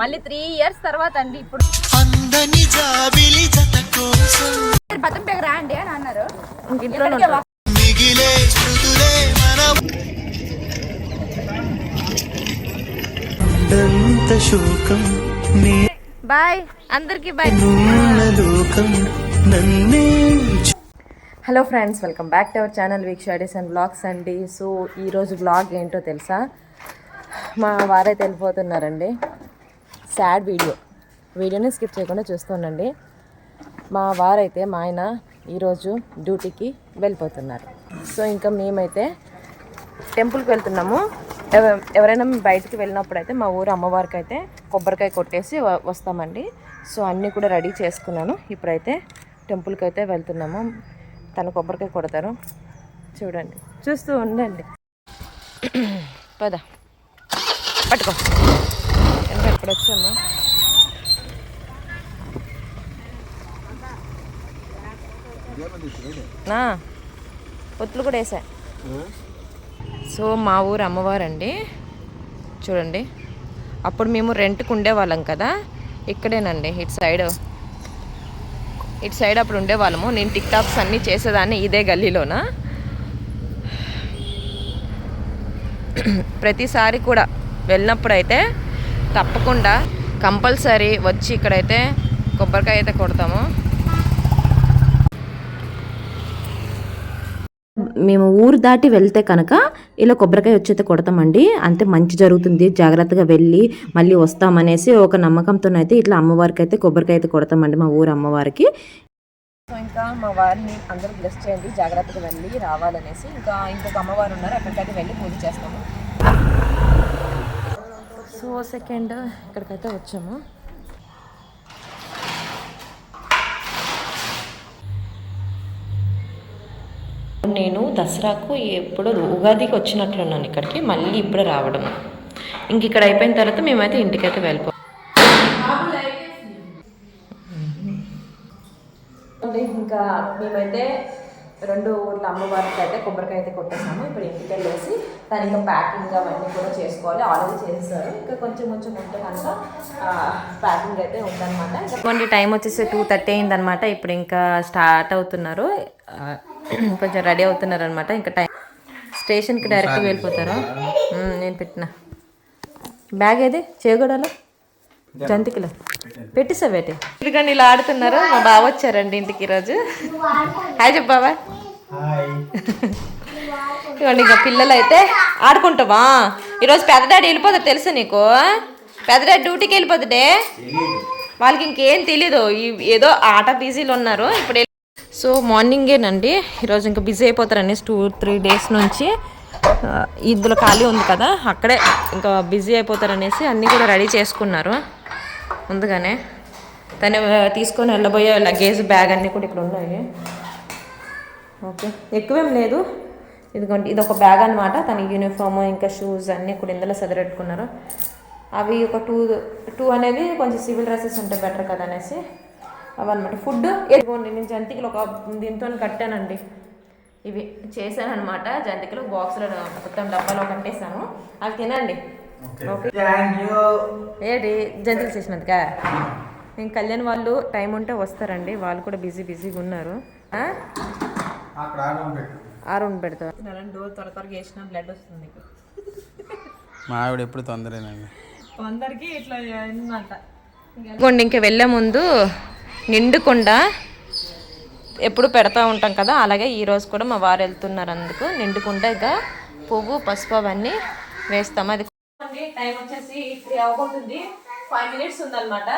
మళ్ళీ three years తర్వాత అండి ఇప్పుడు. బతం రా అండి అని అన్నారు. ఇంట్లో మిగిలే శృతులే మన దంత శోకం. బాయ్. అందరికి bye. Hello friends welcome back to our channel week షాడీస్ అండ్ బ్లాగ్స్ అండి. సో ఈరోజు బ్లాగ్ ఏంటో తెలుసా? మా వారైతే వెళ్ళిపోతున్నారండి. Sad video. వీడియోని స్కిప్ చేయకుండా చూస్తుండండి మా వారైతే మా ఆయన ఈరోజు డ్యూటీకి వెళ్ళిపోతున్నారు. సో ఇంకా మేమైతే టెంపుల్కి వెళ్తున్నాము. ఎవరైనా బయటికి వెళ్ళినప్పుడు అయితే మా ఊరు అమ్మవారికి అయితే కొబ్బరికాయ కొట్టేసి వస్తామండి. సో అన్నీ కూడా రెడీ చేసుకున్నాను. ఇప్పుడైతే టెంపుల్కి అయితే వెళ్తున్నాము. తను కొబ్బరికాయ కొడతారు. చూడండి. చూస్తూ ఉండండి. పద. పట్టుకో. ఇక్కడ వచ్చాము నా పొత్తులు కూడా వేసా. సో మా ఊరు అమ్మవారండి. చూడండి. అప్పుడు మేము రెంట్కి ఉండేవాళ్ళం కదా. ఇక్కడేనండి ఇటు సైడ్. ఇటు సైడ్ అప్పుడు ఉండేవాళ్ళము. నేను టిక్ టాక్స్ అన్నీ చేసేదాన్ని ఇదే గల్లీలోన. ప్రతిసారి కూడా వెళ్ళినప్పుడు అయితే తప్పకుండా కంపల్సరీ వచ్చి ఇక్కడైతే కొబ్బరికాయ అయితే కొడతాము. మేము ఊరు దాటి వెళ్తే కనుక ఇలా కొబ్బరికాయ వచ్చైతే కొడతామండి. అంతే మంచి జరుగుతుంది. జాగ్రత్తగా వెళ్ళి మళ్ళీ వస్తామనేసి ఒక నమ్మకంతోనైతే ఇట్లా అమ్మవారికి అయితే కొబ్బరికాయ అయితే కొడతామండి మా ఊరు అమ్మవారికి. సో ఇంకా మా వారిని అందరూ బ్లెస్ చేయండి జాగ్రత్తగా వెళ్ళి రావాలనేసి. ఇంకా ఇంకొక అమ్మవారు ఉన్నారు అక్కడికైతే వెళ్ళి పూజ చేస్తాము. సో సెకండ్ ఇక్కడికైతే వచ్చాము. నేను దసరాకు ఎప్పుడు ఉగాదికి వచ్చినట్లున్నాను ఇక్కడికి మళ్ళీ ఇప్పుడు రావడం. ఇంక ఇక్కడ అయిపోయిన తర్వాత మేమైతే ఇంటికైతే వెళ్ళిపో ఇంకా మేమైతే రెండు ఊర్ల అమ్మవారికి అయితే కొబ్బరికాయ అయితే కొట్టేసాము. ఇప్పుడు ఇంటికి వెళ్ళేసి దాని ఇంకా ప్యాకింగ్ అవన్నీ కూడా చేసుకోవాలి. ఆల్రెడీ చేసేసారు. ఇంకా కొంచెం కొంచెం ఉంటే కనుక ప్యాకింగ్ అయితే ఉందన్నమాట. ఇంకా కొన్ని టైం వచ్చేసి టూ థర్టీ అయిందనమాట ఇప్పుడు ఇంకా స్టార్ట్ అవుతున్నారు. కొంచెం రెడీ అవుతున్నారు అనమాట ఇంకా టైం స్టేషన్కి డైరెక్ట్గా వెళ్ళిపోతారు? నేను పెట్టిన. బ్యాగ్ ఏది? చేయగూడలో జంతికలు. పెట్టిసా బేటి ఇదిగోండి ఇలా ఆడుతున్నారు. మా బావ వచ్చారండి ఇంటికి ఈరోజు. హాయ్ చెప్పు బాబా ఇవ్వండి ఇంకా పిల్లలు అయితే ఆడుకుంటావా ఈరోజు పెద్ద డాడీ వెళ్ళిపోతుంది తెలుసా నీకు? పెద్ద డాడీ డ్యూటీకి వెళ్ళిపోతుండే? వాళ్ళకి ఇంకేం తెలీదు. ఏదో ఆట బిజీలో ఉన్నారు. ఇప్పుడు సో మార్నింగేనండి. ఈరోజు ఇంకా బిజీ అయిపోతారండి టూ త్రీ డేస్ నుంచి ఇందులో ఖాళీ ఉంది కదా అక్కడే ఇంకా బిజీ అయిపోతారనేసి అన్నీ కూడా రెడీ చేసుకున్నారు. ముందుగానే తను తీసుకొని వెళ్ళబోయే లగేజ్ బ్యాగ్ అన్నీ కూడా ఇక్కడ ఉన్నాయి. ఓకే ఎక్కువేం లేదు. ఇదిగోండి ఇది ఒక బ్యాగ్ అనమాట తన యూనిఫామ్ ఇంకా షూస్ అన్నీ కూడా ఇందులో సదిరెట్టుకున్నారు. అవి ఒక టూ టూ అనేది కొంచెం సివిల్ డ్రెస్సెస్ ఉంటే బెటర్ కదా అనేసి అవన్నమాట. ఫుడ్ ఇదిగోండి నేను జంతికలు ఒక దీంతో కట్టానండి. ఇవి చేశాను అనమాట జంతికలు బాక్స్లో మొత్తం డబ్బాలో కట్టేశాను. అవి తినండి. ఓకే ఏంటి జంతికలు చేసినందుకా? నేను కళ్యాణ్ వాళ్ళు టైం ఉంటే వస్తారండి వాళ్ళు కూడా బిజీ బిజీగా ఉన్నారు. ఆ? ఆ రౌండ్ పెడతా డోర్ త్వర త్వరగా వేసిన బ్లడ్ వస్తుంది మా ఆవిడ ఎప్పుడు తొందరేనండి అందరికీ ఇట్లా ఇంకోండి ఇంకా వెళ్ళే ముందు నిండుకుండా ఎప్పుడు పెడతా ఉంటాం కదా అలాగే ఈ రోజు కూడా మా వారు వెళ్తున్నారు అందుకు నిండుకుండా ఇక పువ్వు పసుపు అవన్నీ వేస్తాం. అది టైం వచ్చేసి త్రీ అవ్వబోతుంది ఫైవ్ మినిట్స్ ఉందన్నమాట.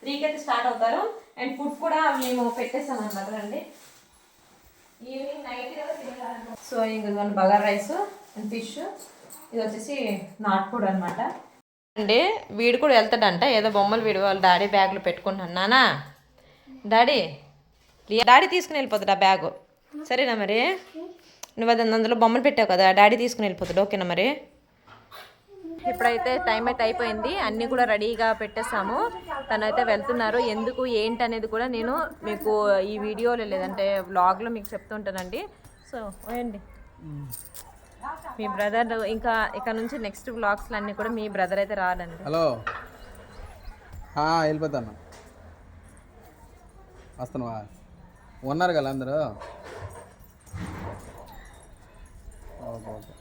త్రీకి అయితే స్టార్ట్ అవుతారు. అండ్ ఫుడ్ కూడా మేము పెట్టేస్తాం అనమాట రండి ఈవినింగ్ నైట్ సో ఇంకా బగార్ రైస్ అండ్ ఫిష్ ఇది వచ్చేసి నాటుకోడు అనమాట అండి వీడు కూడా వెళ్తాడంట. ఏదో బొమ్మలు వీడు వాళ్ళ డాడీ బ్యాగ్లో పెట్టుకుంటున్నాను నానా? డాడీ? డాడీ తీసుకుని వెళ్ళిపోతాడు ఆ బ్యాగు సరేనా మరి? నువ్వు అది అందులో బొమ్మలు పెట్టావు కదా. డాడీ తీసుకుని వెళ్ళిపోతాడు. ఓకేనా మరి? ఇప్పుడైతే టైం అయితే అయిపోయింది. అన్నీ కూడా రెడీగా పెట్టేసాము తనైతే వెళ్తున్నారు. ఎందుకు ఏంటి అనేది కూడా నేను మీకు ఈ వీడియోలో లేదంటే వ్లాగ్లో మీకు చెప్తుంటానండి సో ఓయండి మీ బ్రదర్ ఇంకా ఇక్కడ నుంచి నెక్స్ట్ వ్లాగ్స్లు అన్నీ కూడా మీ బ్రదర్ అయితే రాడండి హలో వెళ్ళిపోతాను. వస్తున్నావా? ఉన్నారు కదా అందరూ ఓకే ఓకే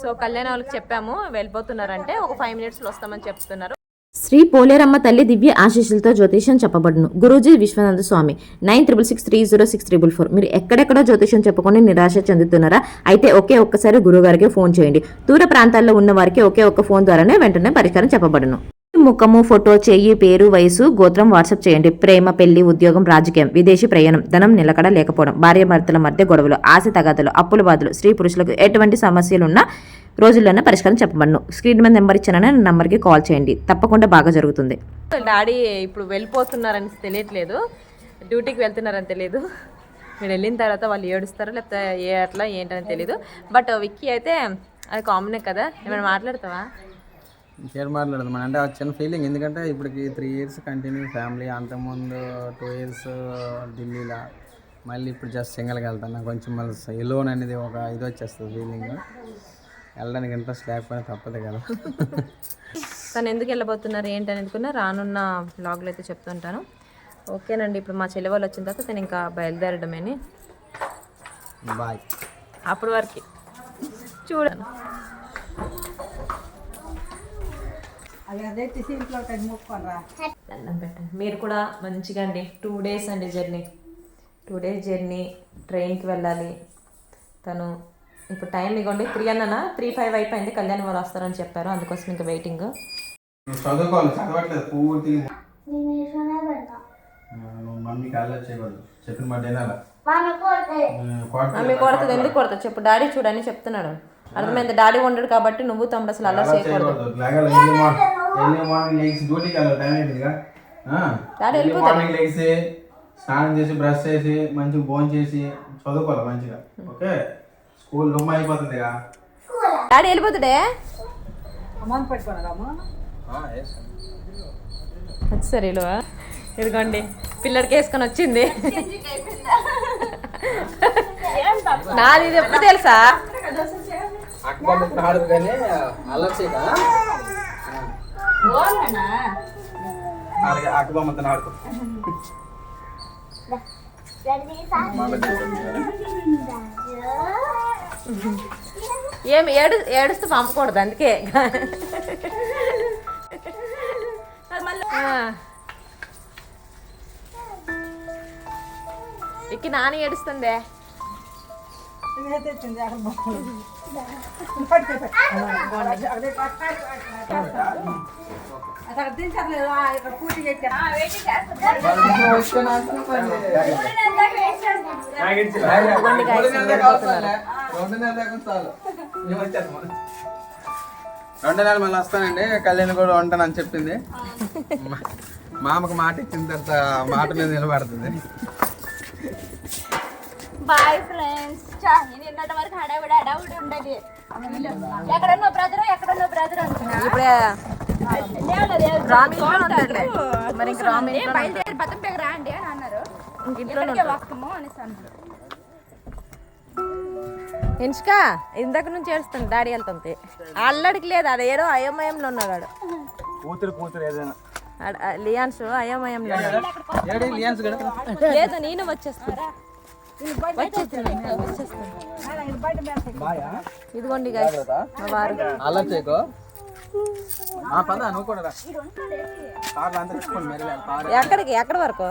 సో కళ్యాణ వాళ్ళకి చెప్పాము వెళ్ళిపోతున్నారంటే ఒక ఫైవ్ మినిట్స్లో వస్తామని చెప్తున్నారు. శ్రీ పోలేరమ్మ తల్లి దివ్య ఆశీస్సులతో జ్యోతిష్యం చెప్పబడును. Guruji Vishwanatha Swami nine triple six three zero six triple four మీరు ఎక్కడెక్కడో జ్యోతిష్యం చెప్పుకొని నిరాశ చెందుతున్నారా? అయితే ఒకే ఒక్కసారి గురువుగారికి ఫోన్ చేయండి. దూర ప్రాంతాల్లో ఉన్న వారికి ఒకే ఒక్క ఫోన్ ద్వారానే వెంటనే పరిష్కారం చెప్పబడును. ముఖము ఫోటో చెయ్యి పేరు వయసు గోత్రం వాట్సాప్ చేయండి. ప్రేమ పెళ్ళి ఉద్యోగం రాజకీయం విదేశీ ప్రయాణం ధనం నిలకడ లేకపోవడం భార్యాభర్తల మధ్య గొడవలు ఆశ తగాదలు అప్పుల బాధలు స్త్రీ పురుషులకు ఎటువంటి సమస్యలున్నా రోజుల్లోనే పరిష్కారం చెప్పబడను స్క్రీన్ మీద నెంబర్ ఇచ్చానని నెంబర్కి కాల్ చేయండి. తప్పకుండా బాగా జరుగుతుంది. డాడీ ఇప్పుడు వెళ్ళిపోతున్నారని తెలియట్లేదు. డ్యూటీకి వెళ్తున్నారని తెలియదు. మీరు వెళ్ళిన తర్వాత వాళ్ళు ఏడుస్తారో లేకపోతే ఏ అట్లా ఏంటని తెలియదు. బట్ విక్కీ అయితే అది కామనే కదా. ఏమైనా మాట్లాడతావా? ఇంకేం మాట్లాడదు మన అంటే చిన్న ఫీలింగ్ ఎందుకంటే ఇప్పటికి త్రీ ఇయర్స్ కంటిన్యూ ఫ్యామిలీ అంతకుముందు టూ ఇయర్స్ ఢిల్లీలో. మళ్ళీ ఇప్పుడు జస్ట్ సింగిల్కి వెళ్తాను కొంచెం మళ్ళీ ఎలోన్ అనేది ఒక ఇది వచ్చేస్తుంది ఫీలింగ్ వెళ్ళడానికి ఇంట్రెస్ట్ లేకపోయినా తప్పదు కదా. తను ఎందుకు వెళ్ళబోతున్నారు ఏంటని అనుకున్నా రానున్న బ్లాగ్లో అయితే చెప్తుంటాను. ఓకేనండి ఇప్పుడు మా చెల్లి వాళ్ళు వచ్చిన తర్వాత నేను ఇంకా బయలుదేరడమేని. బాయ్ అప్పటి వరకు చూడను. దండం పెట్టండి. మీరు కూడా మంచిగా అండి. టూ డేస్ అండి జర్నీ టూ డేస్ జర్నీ ట్రైన్కి వెళ్ళాలి. తను ఇప్పుడు టైం ఇవ్వండి. త్రీ అన్ననా? త్రీ ఫైవ్ అయిపోయింది. కళ్యాణ్ వాళ్ళు వస్తారని చెప్పారు. అందుకోసం ఇంకా వెయిటింగ్ చదువుకోవాలి. చదవట్లేదు. పూర్తిగా నువ్వు మమ్మీకి అల్లరి చేయకూడదు. చెప్పిన మాట వినాలా? ఆమె కొడుతుంది. ఎందుకు కొడుతుంది చెప్పు. డాడీ చూడని చెప్తున్నాడు. అర్థమైంది? డాడీ ఉండడు కాబట్టి నువ్వు తమ్ముడు అసలు అలా చేయకూడదు. మార్నింగ్ లేచి డ్యూటీకి వెళ్ళాలి టైం అయిందిగా డాడీ మార్నింగ్ లేచి స్నానం చేసి బ్రష్ చేసి మంచిగా భోజనం చేసి చదువుకోవాలి మంచిగా ఓకే? School room? అయిపోతుందిగా డాడీ వెళ్ళిపోతాడే సరే ఇలువ ఇదిగోండి పిల్లడికి వేసుకొని వచ్చింది. నాది ఇది ఎప్పుడు తెలుసా? ఆడదు కానీ అల్లరి చేయదా అక్కబొమ్మతో ఆడుకో ఏం ఏడు ఏడుస్తూ పంపకూడదు అందుకే. ఆ. ఇక్కి నాని ఏడుస్తుందే? రెండు నెలలు మళ్ళీ వస్తానండి కళ్యాణ్ కూడా ఉంటానని చెప్పింది మా- మామకు మాట ఇచ్చిన తర్వాత మాట మీద నిలబడుతుంది బాయ్ ఫ్రెండ్స్ నిన్నటి వరకు హడావిడి హడావిడి ఉండేది. ఎక్కడున్న బ్రదర్ ఎక్కడున్న బ్రదర్ ఇప్పుడే రామ్ ఇంట్లో ఉంటాడులే. మరి ఇంక రామ్ ఇంట్లో బయలుదేరి బతం పెగ రాండి అని అన్నారు. ఇంట్లో ఇక్కడికే వస్తాము అనేసి అన్నారు. ఎంచుక ఇందాక నుంచి ఏడుస్తుంది డాడీ వెళ్తుంది అల్లడికి లేదు అది ఏదో అయోమయంలో ఉన్నాడు కూతురు కూతురు ఏదైనా. లియాన్స్ అయోమయంలో లేదు నేను వచ్చేస్తాను ఇదిగోండి వారు. అల్లరి చేయకో ఆ పద నువ్వు కూడా రా. కార్లు అంతా తెచ్చుకోండి మరి కారు ఎక్కడికి? ఎక్కడి వరకు?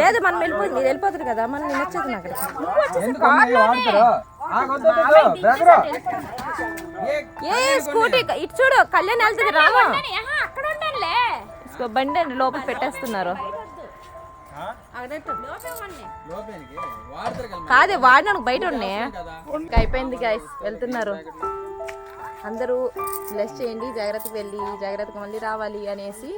లేదు మనం వెళ్ళిపోయి మీరు వెళ్ళిపోతారు కదా. మనం నేను వచ్చేది. ఏ స్కూటీ ఇటు చూడు కళ్యాణ్ వెళ్తుంది ఇదిగో బండి అండి లోపల పెట్టేస్తున్నారు. కదా వాడినాడు బయట ఉన్నాయి ఇంకా అయిపోయింది గైస్ వెళ్తున్నారు. అందరూ బ్లెస్ చేయండి జాగ్రత్తగా వెళ్ళి జాగ్రత్తగా మళ్ళీ రావాలి అనేసి.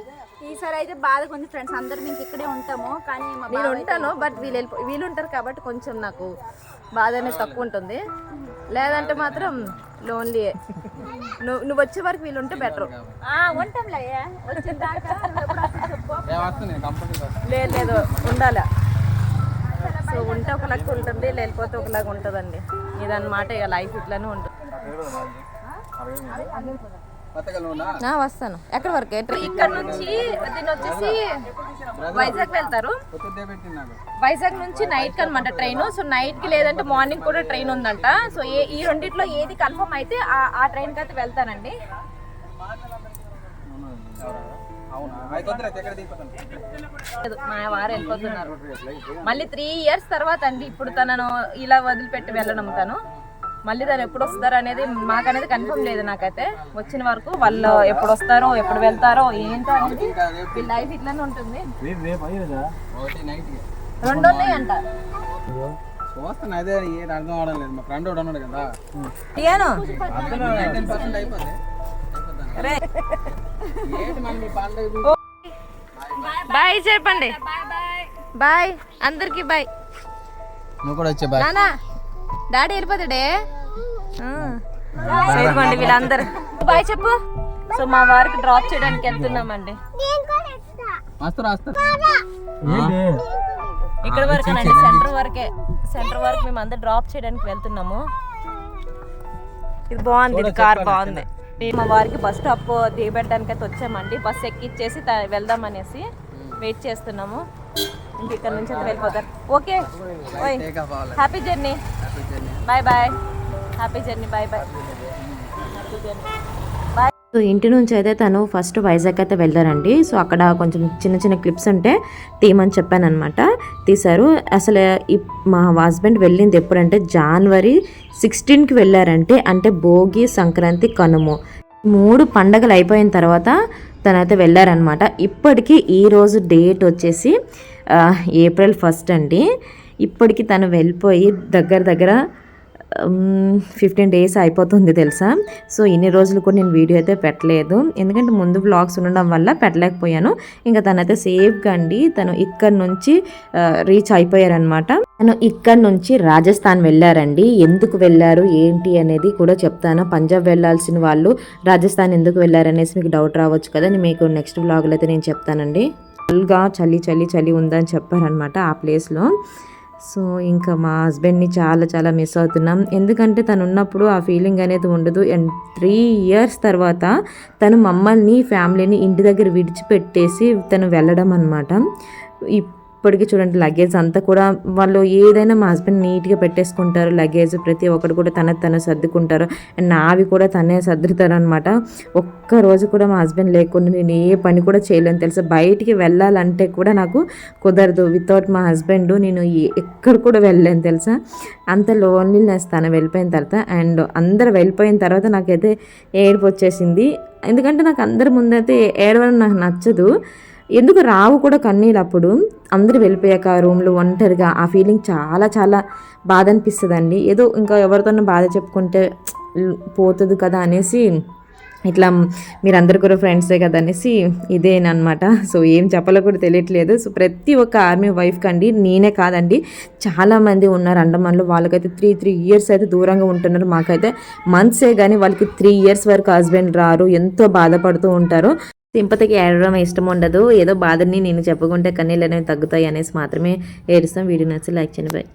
ఈసారి అయితే బాధ కొంచెం ఫ్రెండ్స్ అందరం ఇంక ఇక్కడే ఉంటాము. కానీ నేను ఉంటాను బట్ వీళ్ళు వెళ్ళిపో వీళ్ళు ఉంటారు కాబట్టి కొంచెం నాకు బాధ అనేది తక్కువ ఉంటుంది. లేదంటే మాత్రం లోన్లీ నువ్వు నువ్వు వచ్చే వరకు వీళ్ళు ఉంటే బెటర్ ఆ, ఉంటాంలే. వచ్చిన దాకా. లేదు లేదు ఉండాలి. సో ఉంటే ఒకలాగా ఉంటుంది లేకపోతే ఒకలాగా ఉంటుందండి. ఇదన్నమాట ఇక లైఫ్ ఇట్లానే ఉంటుంది. నా వస్తాను. ఎక్కడి వరకు? ఇక్కడ నుంచి దీన్ని వచ్చేసి వైజాగ్ వెళ్తారు. వైజాగ్ నుంచి నైట్కి అనమాట ట్రైన్ సో నైట్కి లేదంటే మార్నింగ్ కూడా ట్రైన్ ఉందంట. సో ఏ ఈ రెండిట్లో ఏది కన్ఫర్మ్ అయితే ఆ ట్రైన్కి అయితే వెళ్తానండి. మా వారు వెళ్ళిపోతున్నారు. మళ్ళీ త్రీ ఇయర్స్ తర్వాత అండి ఇప్పుడు తనను ఇలా వదిలిపెట్టి వెళ్ళడం తను. మళ్ళీ తను ఎప్పుడు వస్తారు అనేది మాకనేది కన్ఫర్మ్ లేదు నాకైతే. వచ్చిన వరకు వాళ్ళు ఎప్పుడు వస్తారో ఎప్పుడు వెళ్తారో ఏంటో అనేది వీళ్ళ లైఫ్ ఇట్లానే ఉంటుంది. రెండు ఉన్నాయంట చూస్తాను అదే ఏంటి అర్థం అవడం లేదు. మా ఫ్రెండ్ ఉన్నాడు కదా. బాయ్ చెప్పండి. బాయ్. అందరికి బాయ్. నువ్వు కూడా వచ్చే బాయ్. నానా డాడీ వెళ్ళిపోతాడే? ఇదిగోండి వీళ్ళందరూ. బాయ్ చెప్పు. సో మా వారికి డ్రాప్ చేయడానికి వెళ్తున్నామండి. వస్తారు వస్తారు. ఇక్కడ వరకేనండి సెంటర్ వరకే సెంటర్ వరకు మేము అందరు డ్రాప్ చేయడానికి వెళ్తున్నాము. ఇది బాగుంది ఇది కార్ బాగుంది. మేము మా వారికి బస్ స్టాప్ దిగబెట్టడానికి అయితే వచ్చామండి. బస్ ఎక్కిచ్చేసి వెళ్దాం అనేసి వెయిట్ చేస్తున్నాము. ఇంక ఇక్కడ నుంచి వెళ్ళిపోతారు. ఓకే. ఓయ్ happy journey bye bye happy journey bye bye happy journey so ఇంటి నుంచి అయితే తను ఫస్ట్ వైజాగ్ అయితే వెళ్ళారండి. సో అక్కడ కొంచెం చిన్న చిన్న క్లిప్స్ ఉంటే తీయమని చెప్పాను అనమాట తీశారు. అసలు ఈ మా హస్బెండ్ వెళ్ళింది ఎప్పుడంటే జనవరి సిక్స్టీన్కి వెళ్ళారంటే అంటే భోగి సంక్రాంతి కనుము. మూడు పండగలు అయిపోయిన తర్వాత తనైతే వెళ్ళారనమాట ఇప్పటికీ ఈరోజు డేట్ వచ్చేసి ఏప్రిల్ ఫస్ట్ అండి. ఇప్పటికి తను వెళ్ళిపోయి దగ్గర దగ్గర ఫిఫ్టీన్ డేస్ అయిపోతుంది తెలుసా? సో ఇన్ని రోజులు కూడా నేను వీడియో అయితే పెట్టలేదు. ఎందుకంటే ముందు బ్లాగ్స్ ఉండడం వల్ల పెట్టలేకపోయాను. ఇంకా తనైతే సేఫ్గా అండి. తను ఇక్కడ నుంచి రీచ్ అయిపోయారనమాట తను ఇక్కడ నుంచి రాజస్థాన్ వెళ్ళారండి. ఎందుకు వెళ్ళారు ఏంటి అనేది కూడా చెప్తాను. పంజాబ్ వెళ్ళాల్సిన వాళ్ళు రాజస్థాన్ ఎందుకు వెళ్ళారనేసి మీకు డౌట్ రావచ్చు కదా మీకు నెక్స్ట్ బ్లాగ్లో అయితే నేను చెప్తానండి. ఫుల్గా చలి చలి చలి ఉందని చెప్పారనమాట ఆ ప్లేస్లో సో ఇంకా మా హస్బెండ్ని చాలా చాలా మిస్ అవుతున్నాం. ఎందుకంటే తను ఉన్నప్పుడు ఆ ఫీలింగ్ అనేది ఉండదు. అండ్ త్రీ ఇయర్స్ తర్వాత తను మమ్మల్ని ఫ్యామిలీని ఇంటి దగ్గర విడిచిపెట్టేసి తను వెళ్ళడం అనమాట ఇప్పటికీ చూడండి లగేజ్ అంతా కూడా వాళ్ళు ఏదైనా మా హస్బెండ్ నీట్గా పెట్టేసుకుంటారు. లగేజ్ ప్రతి ఒక్కటి కూడా తన తను సర్దుకుంటారు. అండ్ నావి కూడా తనే సర్దుతారు అనమాట ఒక్క రోజు కూడా మా హస్బెండ్ లేకుండా నేను ఏ పని కూడా చేయలేను తెలుసా? బయటికి వెళ్ళాలంటే కూడా నాకు కుదరదు. వితౌట్ మా హస్బెండ్ నేను ఎక్కడ కూడా వెళ్ళలేను తెలుసా? అంత లోన్లీనెస్ తను వెళ్ళిపోయిన తర్వాత అండ్ అందరు వెళ్ళిపోయిన తర్వాత నాకైతే ఏడుపు వచ్చేసింది. ఎందుకంటే నాకు అందరి ముందైతే ఏడవడం నాకు నచ్చదు. ఎందుకు రావు కూడా కన్నీళ్ళు అప్పుడు? అందరూ వెళ్ళిపోయాక రూమ్లో ఒంటరిగా. ఆ ఫీలింగ్ చాలా చాలా బాధ అనిపిస్తుందండి. ఏదో ఇంకా ఎవరితోనో బాధ చెప్పుకుంటే పోతుంది కదా అనేసి ఇట్లా మీరందరూ కూడా ఫ్రెండ్సే కదా అనేసి ఇదేనమాట సో ఏం చెప్పాలో కూడా తెలియట్లేదు. సో ప్రతి ఒక్క ఆర్మీ వైఫ్ కండి నేనే కాదండి చాలామంది ఉన్నారు అండమాన్లో. వాళ్ళకైతే త్రీ త్రీ ఇయర్స్ అయితే దూరంగా ఉంటున్నారు. మాకైతే మంత్సే కానీ వాళ్ళకి త్రీ ఇయర్స్ వరకు హస్బెండ్ రారు. ఎంతో బాధపడుతూ ఉంటారు. సింపతికి ఏడవడం ఇష్టం ఉండదు ఏదో బాధని నేను చెప్పుకుంటే కన్నీళ్ళు అనేవి తగ్గుతాయి అనేసి మాత్రమే ఏడుస్తాం. వీడియో నచ్చి లైక్ చేయండి. బాయ్